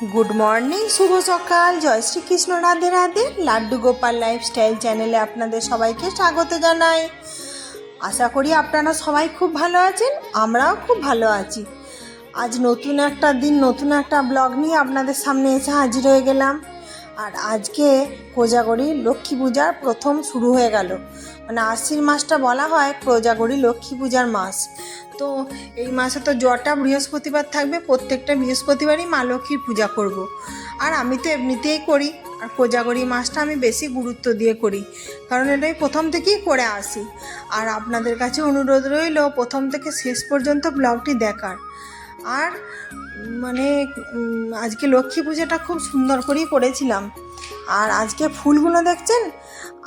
Good morning শুভ সকাল, জয় শ্রীকৃষ্ণ, রাধে রাধে, লাড্ডু গোপাল লাইফস্টাইল চ্যানেলে আপনাদের সবাইকে স্বাগত জানাই। আশা করি আপনারা সবাই খুব ভালো আছেন, আমরাও খুব ভালো আছি। আজ নতুন একটা দিন, নতুন একটা ব্লগ নিয়ে আপনাদের সামনে এসে হাজির হয়ে গেলাম। আর আজকে কোজাগরি লক্ষ্মী পূজার প্রথম শুরু হয়ে গেল। মানে আশ্বিন মাসটা বলা হয় কোজাগরি লক্ষ্মী পূজার মাস। তো এই মাসে তো জটা বৃহস্পতিবার থাকবে, প্রত্যেকটা বৃহস্পতিবারই মা লক্ষ্মীর পূজা করব। আর আমি তো এমনিতেই করি, আর কোজাগরি মাসটা আমি বেশি গুরুত্ব দিয়ে করি, কারণ এটাই প্রথম থেকেই করে আসি। আর আপনাদের কাছে অনুরোধ রইল, প্রথম থেকে শেষ পর্যন্ত ব্লগটি দেখার। আর মানে আজকে লক্ষ্মী পূজাটা খুব সুন্দর করেই করেছিলাম। আর আজকে ফুলগুলো দেখছেন?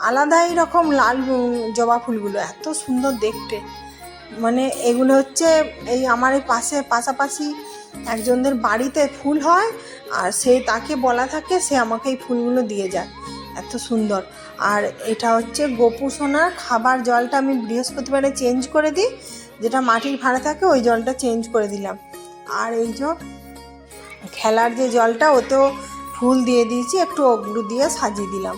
আলাদাই রকম লাল জবা ফুলগুলো, এত সুন্দর দেখতে। মানে এগুলো হচ্ছে এই আমার এই পাশে, পাশাপাশি একজনদের বাড়িতে ফুল হয়, আর সে তাকে বলা থাকে, সে আমাকে এই ফুলগুলো দিয়ে যায়। এত সুন্দর। আর এটা হচ্ছে গোপু সোনার খাবার জলটা আমি বৃহস্পতিবারে চেঞ্জ করে দিই, যেটা মাটির ভাড়া থাকে, ওই জলটা চেঞ্জ করে দিলাম। আর এই যে খেলার যে জলটা, ওতেও ফুল দিয়ে দিয়েছি, একটু অগ্রু দিয়ে সাজিয়ে দিলাম।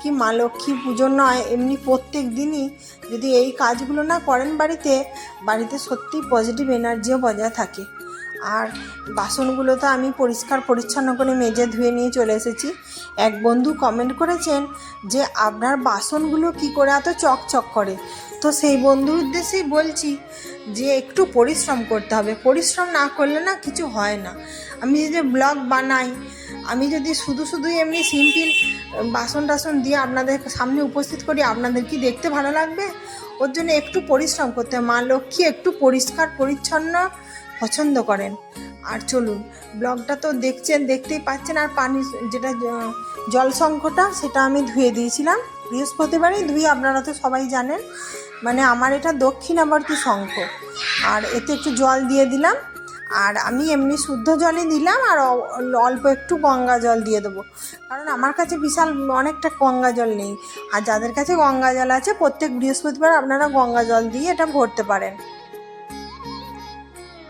কি মা লক্ষ্মী পুজো নয়, এমনি প্রত্যেক দিনই যদি এই কাজগুলো না করেন বাড়িতে বাড়িতে সত্যি পজিটিভ এনার্জিও বজায় থাকে। আর বাসনগুলো তো আমি পরিষ্কার পরিচ্ছন্ন করে মেজে ধুয়ে নিয়ে চলে এসেছি। এক বন্ধু কমেন্ট করেছেন যে, আপনার বাসনগুলো কি করে এত চকচক করে? তো সেই বন্ধুর উদ্দেশ্যেই বলছি যে, একটু পরিশ্রম করতে হবে। পরিশ্রম না করলে না কিছু হয় না। আমি যদি ব্লগ বানাই, আমি যদি শুধু শুধু এমনি সিম্পল বাসন টাসন দিয়ে আপনাদের সামনে উপস্থিত করি, আপনাদের কি দেখতে ভালো লাগবে? ওর জন্য একটু পরিশ্রম করতে মা লক্ষ্মী একটু পরিষ্কার পরিচ্ছন্ন পছন্দ করেন। আর চলুন, ব্লগটা তো দেখছেন, দেখতেই পাচ্ছেন, আর পানি যেটা জল সংখ্যটা, সেটা আমি ধুয়ে দিয়েছিলাম। বৃহস্পতিবারই ধুয়ে আপনারা তো সবাই জানেন। মানে আমার এটা দক্ষিণ দক্ষিণাবর্তী শঙ্খ আর এতে একটু জল দিয়ে দিলাম। আর আমি এমনি শুদ্ধ জলই দিলাম, আর অল্প একটু গঙ্গা জল দিয়ে দেবো। কারণ আমার কাছে বিশাল অনেকটা গঙ্গা জল নেই। আর যাদের কাছে গঙ্গা জল আছে, প্রত্যেক বৃহস্পতিবার আপনারা গঙ্গা জল দিয়ে এটা ভরতে পারেন।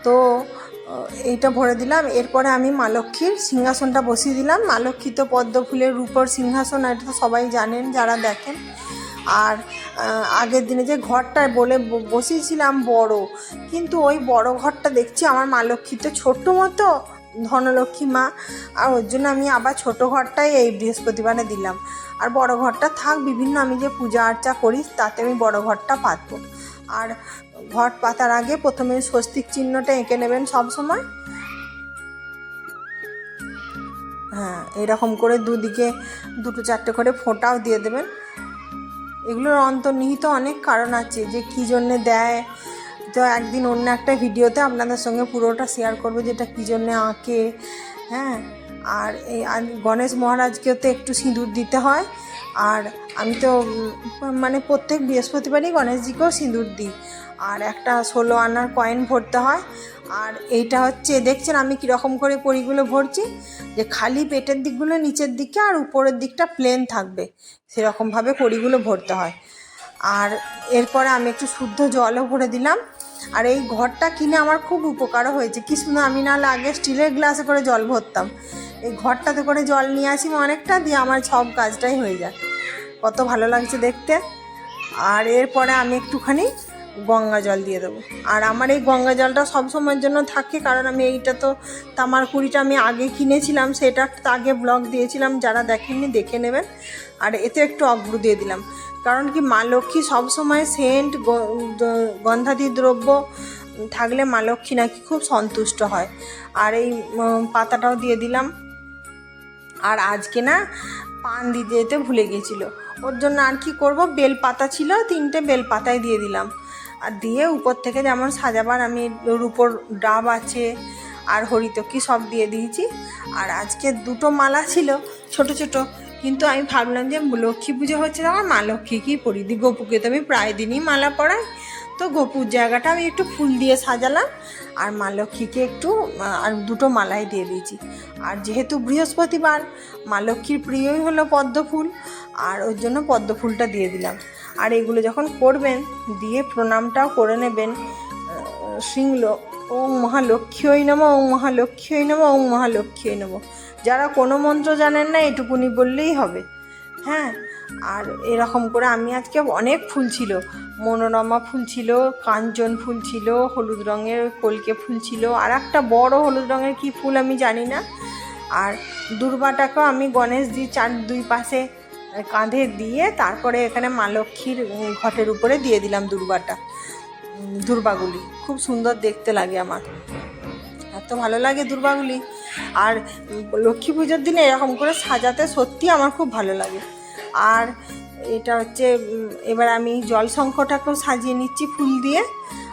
তো এইটা ভরে দিলাম। এরপরে আমি মা লক্ষ্মীর সিংহাসনটা বসিয়ে দিলাম। মা লক্ষ্মী তো পদ্ম ফুলের রূপর সিংহাসন, এটা তো সবাই জানেন, যারা দেখেন। আর আগের দিনে যে ঘরটা বলে বসিয়েছিলাম বড়, কিন্তু ওই বড় ঘরটা দেখছি আমার মা লক্ষ্মী তো ছোট্ট মতো, ধনলক্ষ্মী মা। আর ওর জন্য আমি আবার ছোট ঘরটাই এই বৃহস্পতিবারে দিলাম। আর বড় ঘরটা থাক, বিভিন্ন আমি যে পূজা আর্চা করি, তাতে আমি বড় ঘরটা পাতবো। আর ঘট পাতার আগে প্রথমে স্বস্তিক চিহ্নটা এঁকে নেবেন সব সময়। হ্যাঁ এরকম করে দুদিকে, দুটো চারটে করে ফোঁটাও দিয়ে দেবেন। এগুলোর অন্তর্নিহিত অনেক কারণ আছে যে কী জন্যে দেয়। তো একদিন অন্য একটা ভিডিওতে আপনাদের সঙ্গে পুরোটা শেয়ার করব যেটা কী জন্যে আঁকে। হ্যাঁ আর এই গণেশ মহারাজকেও তো একটু সিঁদুর দিতে হয়। আর আমি তো মানে প্রত্যেক বৃহস্পতিবারই গণেশজিকেও সিঁদুর দিই। আর একটা ষোলো আনার কয়েন ভরতে হয়। আর এইটা হচ্ছে, দেখছেন আমি কীরকম করে পরিগুলো ভরছি? যে খালি পেটের দিকগুলো নিচের দিকে আর উপরের দিকটা প্লেন থাকবে। সেরকমভাবে কড়িগুলো ভরতে হয়। আর এরপরে আমি একটু শুদ্ধ জলও ভরে দিলাম। আর এই ঘরটা কিনে আমার খুব উপকারও হয়েছে। কি সুন্দর, আমি নাহলে আগে স্টিলের গ্লাসে করে জল ভরতাম। এই ঘরটাতে করে জল নিয়ে আসি অনেকটা, দিয়ে আমার সব কাজটাই হয়ে যায়। কত ভালো লাগছে দেখতে। আর এরপরে আমি একটুখানি গঙ্গা জল দিয়ে দেবো। আর আমার এই গঙ্গা জলটা সব সময়ের জন্য থাকে, কারণ আমি এইটা তো তামার কুড়িটা আমি আগে কিনেছিলাম, সেটা আগে ব্লগ দিয়েছিলাম, যারা দেখেননি দেখে নেবেন। আর এতে একটু অগ্রু দিয়ে দিলাম। কারণ কি, মা লক্ষ্মী সবসময় সেন্ট গন্ধাদি দ্রব্য থাকলে মা লক্ষ্মী নাকি খুব সন্তুষ্ট হয়। আর এই পাতাটাও দিয়ে দিলাম। আর আজকে না পান দিতে যেতে ভুলে গেছিল। ওর জন্য আর কি করব? বেল পাতা ছিল, তিনটে বেল পাতায় দিয়ে দিলাম। আর দিয়ে উপর থেকে যেমন সাজাবার আমি রুপোর ডাব আছে আর হরিতকি সব দিয়ে দিয়েছি। আর আজকে দুটো মালা ছিল, ছোট ছোট। কিন্তু আমি ভাবলাম যে লক্ষ্মী পুজো হচ্ছে আমার মা লক্ষ্মীকেই পরি দিই। গপুকে তো আমি প্রায় দিনই মালা পরাই। তো গপুর জায়গাটা আমি একটু ফুল দিয়ে সাজালাম আর মা লক্ষ্মীকে একটু আর দুটো মালাই দিয়ে দিয়েছি। আর যেহেতু বৃহস্পতিবার, মা লক্ষ্মীর প্রিয়ই হলো পদ্ম ফুল আর ওর জন্য পদ্ম ফুলটা দিয়ে দিলাম। আর এগুলো যখন করবেন, দিয়ে প্রণামটাও করে নেবেন শৃঙ্গ ওং মহালক্ষ্মী নম, ওং মহালক্ষ্মী নম, ওং মহালক্ষ্মী নম। যারা কোনো মন্ত্র জানেন না, এটুকুনি বললেই হবে। হ্যাঁ আর এরকম করে আমি আজকে অনেক ফুল ছিল। মনোরমা ফুল ছিল, কাঞ্চন ফুল ছিল, হলুদ রঙের কলকে ফুল ছিল, আর একটা বড় হলুদ রঙের কি ফুল আমি জানি না। আর দুর্বাটাকেও আমি গণেশ দি, চার, দুই পাশে কাঁধে দিয়ে তারপরে এখানে মা লক্ষ্মীর ঘটের উপরে দিয়ে দিলাম দুর্বাটা। দুর্বাগুলি। খুব সুন্দর দেখতে লাগে আমার। এত ভালো লাগে দুর্বাগুলি। আর লক্ষ্মী পুজোর দিনে এরকম করে সাজাতে সত্যি আমার খুব ভালো লাগে। আর এটা হচ্ছে এবার আমি জল শঙ্খটাকেও সাজিয়ে নিচ্ছি ফুল দিয়ে।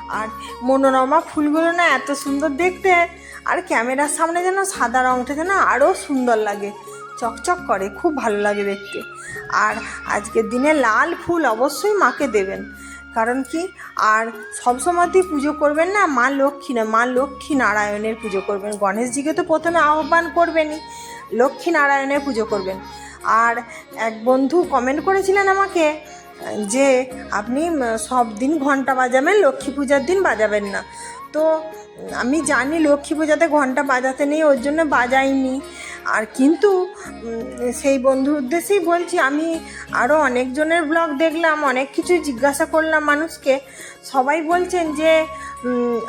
আর মনোরমা ফুলগুলো না এত সুন্দর দেখতে। আর ক্যামেরার সামনে যেন সাদা রঙটা যেন আরও সুন্দর লাগে। চকচক করে, খুব ভালো লাগে দেখতে। আর আজকের দিনে লাল ফুল অবশ্যই মাকে দেবেন। কারণ কি? আর সবসময়তেই পুজো করবেন না? মা লক্ষ্মী না মা লক্ষ্মী নারায়ণের পুজো করবেন। গণেশজিকে তো প্রথমে আহ্বান করবেনই লক্ষ্মী নারায়ণের পুজো করবেন। আর এক বন্ধু কমেন্ট করেছিলেন আমাকে, যে আপনি সব দিন ঘণ্টা বাজাবেন, লক্ষ্মী পূজার দিন বাজাবেন না। তো আমি জানি লক্ষ্মী পূজাতে ঘণ্টা বাজাতে নেই, ওর জন্য বাজাইনি। আর কিন্তু সেই বন্ধুর উদ্দেশ্যেই বলছি, আমি আরও অনেকজনের ব্লগ দেখলাম, অনেক কিছুই জিজ্ঞাসা করলাম মানুষকে। সবাই বলছেন যে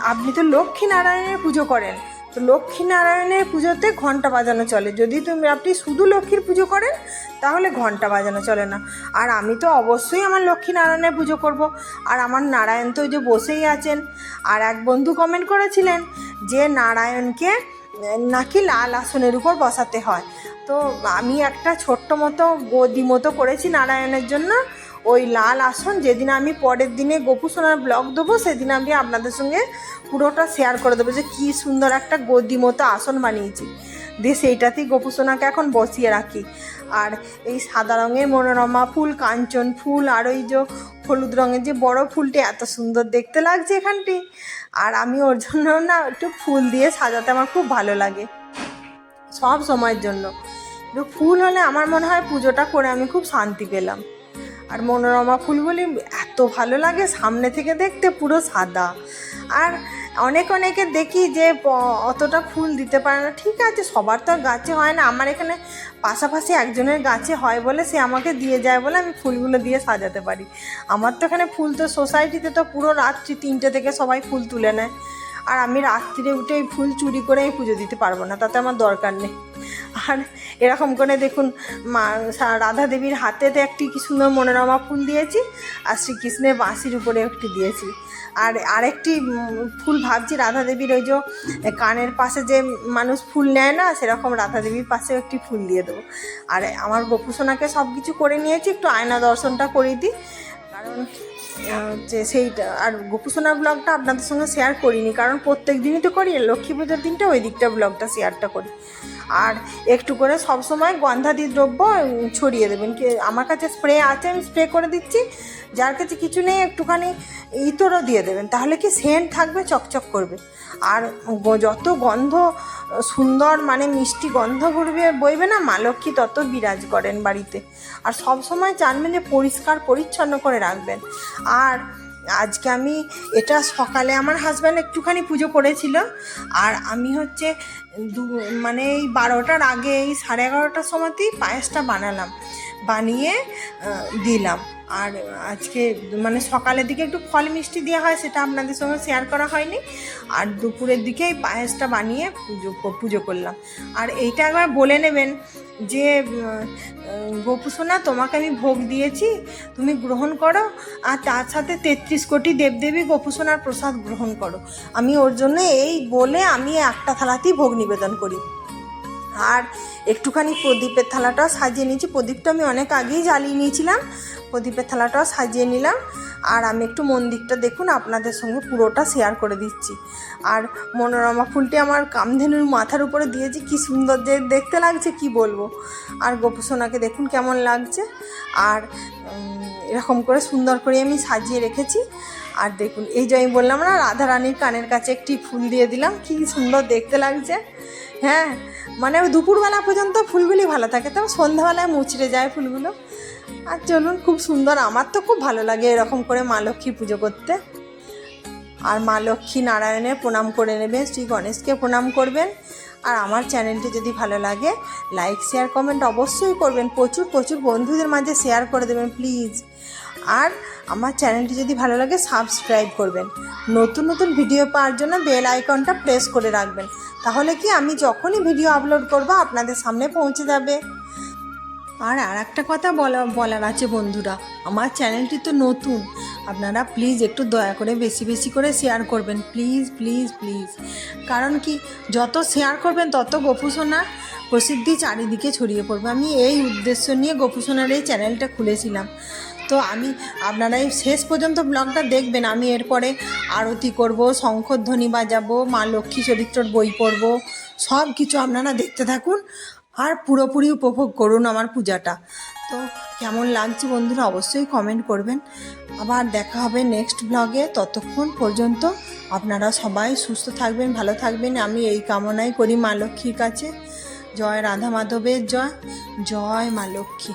আপনি তো লক্ষ্মী নারায়ণের পুজো করেন। তো লক্ষ্মী নারায়ণের পুজোতে ঘণ্টা বাজানো চলে। যদি তুমি, আপনি শুধু লক্ষ্মীর পুজো করেন, তাহলে ঘণ্টা বাজানো চলে না। আর আমি তো অবশ্যই আমার লক্ষ্মী নারায়ণের পুজো করব। আর আমার নারায়ণ তো যে বসেই আছেন। আর এক বন্ধু কমেন্ট করেছিলেন যে, নারায়ণকে নাকি লাল আসনের উপর বসাতে হয়। তো আমি একটা ছোট্ট মতো গদি মতো করেছি নারায়ণের জন্য ওই লাল আসন। যেদিন আমি পরের দিনে গোপু সোনার ব্লগ দেবো, সেদিন আমি আপনাদের সঙ্গে পুরোটা শেয়ার করে দেবো যে কী সুন্দর একটা গদি মতো আসন বানিয়েছি। দিয়ে সেইটাতেই গোপু সোনাকে এখন বসিয়ে রাখি। আর এই সাদা রঙের মনোরমা ফুল, কাঞ্চন ফুল, আর ওই যে হলুদ রঙের যে বড় ফুলটি, এত সুন্দর দেখতে লাগছে এখানটি। আর আমি ওর জন্য না একটু ফুল দিয়ে সাজাতে আমার খুব ভালো লাগে, সব সময়ের জন্য। ফুল হলে আমার মনে হয় পুজোটা করে আমি খুব শান্তি পেলাম। আর মনোরমা ফুলগুলি এত ভালো লাগে, সামনে থেকে দেখতে পুরো সাদা। আর অনেক অনেকে দেখি যে অতটা ফুল দিতে পারে না। ঠিক আছে, সবার তো আর গাছে হয় না। আমার এখানে পাশাপাশি একজনের গাছে হয় বলে সে আমাকে দিয়ে যায় বলে আমি ফুলগুলো দিয়ে সাজাতে পারি। আমার তো এখানে ফুল তো সোসাইটিতে তো পুরো রাত্রি তিনটে থেকে সবাই ফুল তুলে নেয়। আর আমি রাত্রিরে উঠে ফুল চুরি করে আমি পুজো দিতে পারব না, তাতে আমার দরকার নেই। আর এরকম করে দেখুন, মা রাধা দেবীর হাতেতে একটি কি সুন্দর মনোরমা ফুল দিয়েছি, আর শ্রীকৃষ্ণের বাঁশির উপরে একটি দিয়েছি। আর আরেকটি ফুল ভাবছি রাধা দেবীর ওই যে কানের পাশে যে মানুষ ফুল নেয় না, সেরকম রাধা দেবীর পাশেও একটি ফুল দিয়ে দেবো। আর আমার গোপুসোনাকে সব কিছু করে নিয়েছি, একটু আয়না দর্শনটা করে দিই। কারণ যে সেইটা, আর গোপুসোনার ব্লগটা আপনাদের সঙ্গে শেয়ার করিনি, কারণ প্রত্যেক দিনই তো করি লক্ষ্মী পুজোর দিনটা ওই দিকটা ব্লগটা শেয়ারটা করি। আর একটু করে সব সময় গন্ধাদি দ্রব্য ছড়িয়ে দেবেন। কি, আমার কাছে স্প্রে আছে, আমি স্প্রে করে দিচ্ছি। যার কাছে কিছু নেই, একটুখানি ইতরও দিয়ে দেবেন। তাহলে কি সেন্ট থাকবে? চকচক করবে। আর যত গন্ধ, সুন্দর মানে মিষ্টি গন্ধ ঘুরবে, বইবে না, মা লক্ষ্মী তত বিরাজ করেন বাড়িতে। আর সব সময় জানবেন যে পরিষ্কার, পরিচ্ছন্ন করে রাখবেন। আর আজকে আমি, এটা সকালে আমার হাজব্যান্ড একটুখানি পুজো করেছিল। আর আমি হচ্ছে দু মানে এই বারোটার আগে, এই সাড়ে এগারোটার সময়তেই পায়েসটা বানালাম। বানিয়ে দিলাম। আর আজকে মানে সকালের দিকে একটু ফল মিষ্টি দেওয়া হয়, সেটা আপনাদের সঙ্গে শেয়ার করা হয়নি। আর দুপুরের দিকে এই পায়েসটা বানিয়ে পুজো পুজো করলাম। আর এইটা একবার বলে নেবেন যে গোপুসোনা, তোমাকে আমি ভোগ দিয়েছি, তুমি গ্রহণ করো, আর তার সাথে তেত্রিশ কোটি দেবদেবী গোপুসোনার প্রসাদ গ্রহণ করো। আমি ওর জন্য এই বলে আমি একটা থালাতেই ভোগ নিবেদন করি। আর একটুখানি প্রদীপের থালাটাও সাজিয়ে নিয়েছি। প্রদীপটা আমি অনেক আগেই জ্বালিয়ে নিয়েছিলাম। প্রদীপের থালাটাও সাজিয়ে নিলাম। আর আমি একটু মন্দিরটা দেখুন, আপনাদের সঙ্গে পুরোটা শেয়ার করে দিচ্ছি। আর মনোরমা ফুলটি আমার কামধেনুর মাথার উপরে দিয়েছি কি সুন্দর যে দেখতে লাগছে, কি বলব? আর গোপুসোনাকে দেখুন কেমন লাগছে। আর এরকম করে সুন্দর করে আমি সাজিয়ে রেখেছি। আর দেখুন, এই যে আমি বললাম না রাধা রানীর কানের কাছে একটি ফুল দিয়ে দিলাম। কি সুন্দর দেখতে লাগছে। হ্যাঁ মানে দুপুরবেলা পর্যন্ত ফুলগুলি ভালো থাকে, তবে সন্ধ্যাবেলায় মুচড়ে যায় ফুলগুলো। আর চলুন, খুব সুন্দর, আমার তো খুব ভালো লাগে এরকম করে মা লক্ষ্মী পুজো করতে। আর মা লক্ষ্মী নারায়ণের প্রণাম করে নেবেন, শ্রী গণেশকে প্রণাম করবেন। আর আমার চ্যানেলটি যদি ভালো লাগে, লাইক, শেয়ার, কমেন্ট অবশ্যই করবেন। প্রচুর প্রচুর বন্ধুদের মাঝে শেয়ার করে দেবেন, প্লিজ। আর আমার চ্যানেলটি যদি ভালো লাগে, সাবস্ক্রাইব করবেন। নতুন নতুন ভিডিও পাওয়ার জন্য বেল আইকনটা প্রেস করে রাখবেন। তাহলে কি আমি যখনই ভিডিও আপলোড করব, আপনাদের সামনে পৌঁছে যাবে। আর আর একটা কথা বলা, বলার আছে বন্ধুরা, আমার চ্যানেলটি তো নতুন। আপনারা প্লিজ একটু দয়া করে বেশি বেশি করে শেয়ার করবেন। প্লিজ প্লিজ প্লিজ কারণ কি, যত শেয়ার করবেন, তত গোপুসোনার প্রসিদ্ধি চারিদিকে ছড়িয়ে পড়বে। আমি এই উদ্দেশ্য নিয়ে গোপুসোনার এই চ্যানেলটা খুলেছিলাম। তো আমি, আপনারা এই শেষ পর্যন্ত ব্লগটা দেখবেন। আমি এরপরে আরতি করব, শঙ্খধ্বনি বাজাবো, মা লক্ষ্মী চরিত্রর বই পড়ব সব কিছু আপনারা দেখতে থাকুন আর পুরোপুরি উপভোগ করুন আমার পূজাটা। তো কেমন লাগছে বন্ধুরা অবশ্যই কমেন্ট করবেন। আবার দেখা হবে নেক্সট ব্লগে ততক্ষণ পর্যন্ত আপনারা সবাই সুস্থ থাকবেন, ভালো থাকবেন। আমি এই কামনাই করি মা লক্ষ্মীর কাছে। জয় রাধা মাধবের জয়। জয় মা লক্ষ্মী।